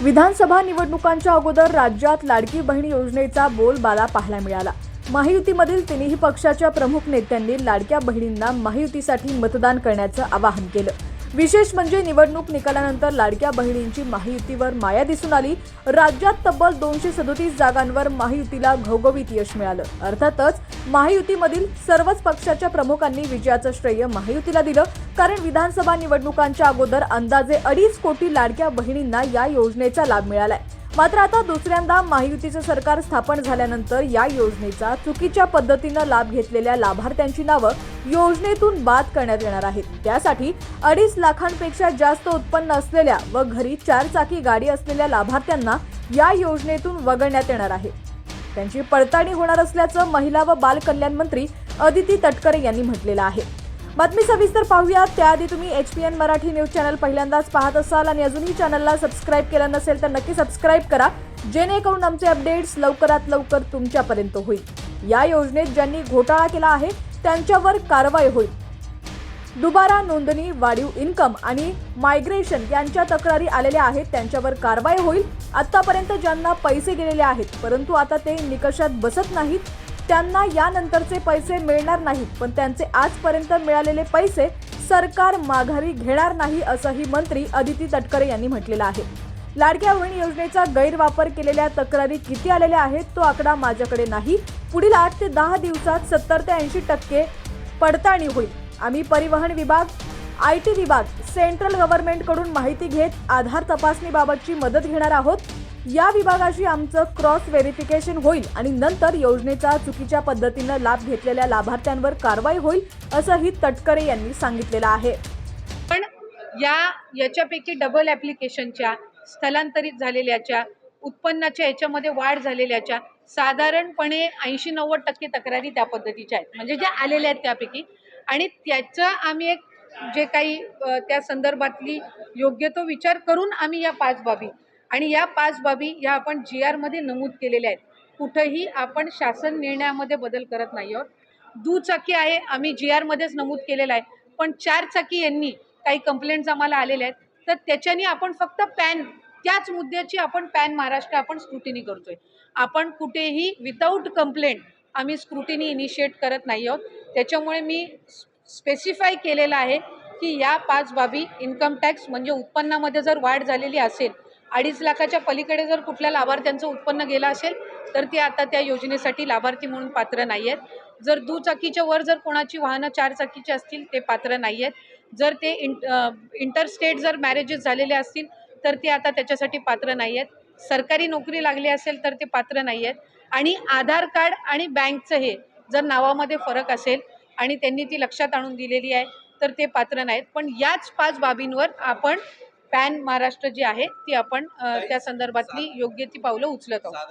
विधानसभा निवडणुकांच्या अगोदर राज्यात लाडकी बहीण योजनेचा बोलबाला पाहायला मिळाला. महायुतीमधील तिन्ही पक्षाच्या प्रमुख नेत्यांनी लाडक्या बहिणींना महायुतीसाठी मतदान करण्याचं आवाहन केलं. विशेष म्हणजे निवडणूक निकालानंतर लाडक्या बहिणींची महायुतीवर माया दिसून आली. राज्यात तब्बल दोनशे सदोतीस जागांवर महायुतीला घवघवीत यश मिळालं. अर्थातच महायुतीमधील सर्वच पक्षाच्या प्रमुखांनी विजयाचं श्रेय महायुतीला दिलं. कारण विधानसभा निवडणुकांच्या अगोदर अंदाजे अडीच कोटी लाडक्या बहिणींना या योजनेचा लाभ मिळालाय. मात्र आता दुसऱ्यांदा महायुतीचं सरकार स्थापन झाल्यानंतर या योजनेचा चुकीच्या पद्धतीनं लाभ घेतलेल्या लाभार्थ्यांची नावं योजनेतून बाद करण्यात येणार आहेत. त्यासाठी अडीच लाखांपेक्षा जास्त उत्पन्न असलेल्या व घरी चार चाकी गाडी असलेल्या लाभार्थ्यांना या योजनेतून वगळण्यात येणार आहे. त्यांची पडताळणी होणार असल्याचं महिला व बालकल्याण मंत्री अदिती तटकरे यांनी म्हटलेलं आहे. बातमी सविस्तर पाहूया त्याआधी तुम्ही H P N Marathi news channel पहिल्यांदाच पाहत असाल आणि अजूनही चॅनलला सबस्क्राईब केलं नसेल तर नक्की सबस्क्राईब करा. जेणेकरून आमचे अपडेट्स लवकरात लवकर तुमच्यापर्यंत होईल. या योजनेत ज्यांनी घोटाळा केला आहे त्यांच्यावर कारवाई होईल. दुबारा नोंदणी वाढीव इन्कम आणि मायग्रेशन यांच्या तक्रारी आलेल्या आहेत त्यांच्यावर कारवाई होईल. आतापर्यंत ज्यांना पैसे गेलेले आहेत परंतु आता ते निकषात बसत नाहीत. त्यांना यानंतरचे पैसे मिळणार नाहीत पण त्यांचे आजपर्यंत मिळालेले पैसे सरकार माघारी घेणार नाही असंही मंत्री अदिती तटकरे यांनी म्हटलेलं आहे. लाडक्या बहीण योजनेचा गैरवापर केलेल्या तक्रारी किती आलेल्या आहेत तो आकडा माझ्याकडे नाही. पुढील आठ ते दहा दिवसात सत्तर ते ऐंशी टक्के पडताळणी होईल. आम्ही परिवहन विभाग आय टी विभाग सेंट्रल गव्हर्नमेंटकडून माहिती घेत आधार तपासणीबाबतची मदत घेणार आहोत. या विभागाशी आमचं क्रॉस व्हेरिफिकेशन होईल आणि नंतर योजनेचा चुकीच्या पद्धतीनं लाभ घेतलेल्या लाभार्थ्यांवर कारवाई होईल असंही तटकरे यांनी सांगितलेलं आहे. पण या याच्यापैकी डबल ॲप्लिकेशनच्या स्थलांतरित झालेल्याच्या उत्पन्नाच्या याच्यामध्ये वाढ झालेल्याच्या साधारणपणे ऐंशी नव्वद टक्के तक्रारी त्या पद्धतीच्या आहेत. म्हणजे ज्या आलेल्या आहेत त्यापैकी. आणि त्याचं आम्ही एक जे काही त्या संदर्भातली योग्य तो विचार करून आम्ही या पाच बाबी आणि या पाच बाबी या आपण जी आरमध्ये नमूद केलेल्या आहेत. कुठंही आपण शासन निर्णयामध्ये बदल करत नाही आहोत. दुचाकी आहे आम्ही जी आरमध्येच नमूद केलेलं आहे. पण चार चाकी यांनी काही कंप्लेंट्स आम्हाला आलेल्या आहेत. तर त्याच्यानी आपण फक्त पॅन त्याच मुद्द्याची आपण पॅन महाराष्ट्र आपण स्क्रुटिनी करतोय. आपण कुठेही विदाऊट कंप्लेंट आम्ही स्क्रुटिनी इनिशिएट करत नाही आहोत. त्याच्यामुळे मी स्पेसिफाय केलेलं आहे की या पाच बाबी इन्कम टॅक्स म्हणजे उत्पन्नामध्ये जर वाढ झालेली असेल अडीच लाखाच्या पलीकडे जर कुठल्या लाभार्थ्यांचं उत्पन्न गेलं असेल तर ते आता त्या योजनेसाठी लाभार्थी म्हणून पात्र नाही आहेत जर दुचाकीच्या वर जर कोणाची वाहनं चारचाकीची असतील ते पात्र नाही आहेत जर ते इंट इंटरस्टेट जर मॅरेजेस झालेले असतील तर ते आता त्याच्यासाठी पात्र नाही आहेत सरकारी नोकरी लागली असेल तर ते पात्र नाही आहेत आणि आधार कार्ड आणि बँकचं हे जर नावामध्ये फरक असेल आणि त्यांनी ती लक्षात आणून दिलेली आहे तर ते पात्र नाहीत पण याच पाच बाबींवर आपण पॅन महाराष्ट्र जी आहे ती आपण त्या संदर्भातली योग्य ती पावलं उचलत आहोत.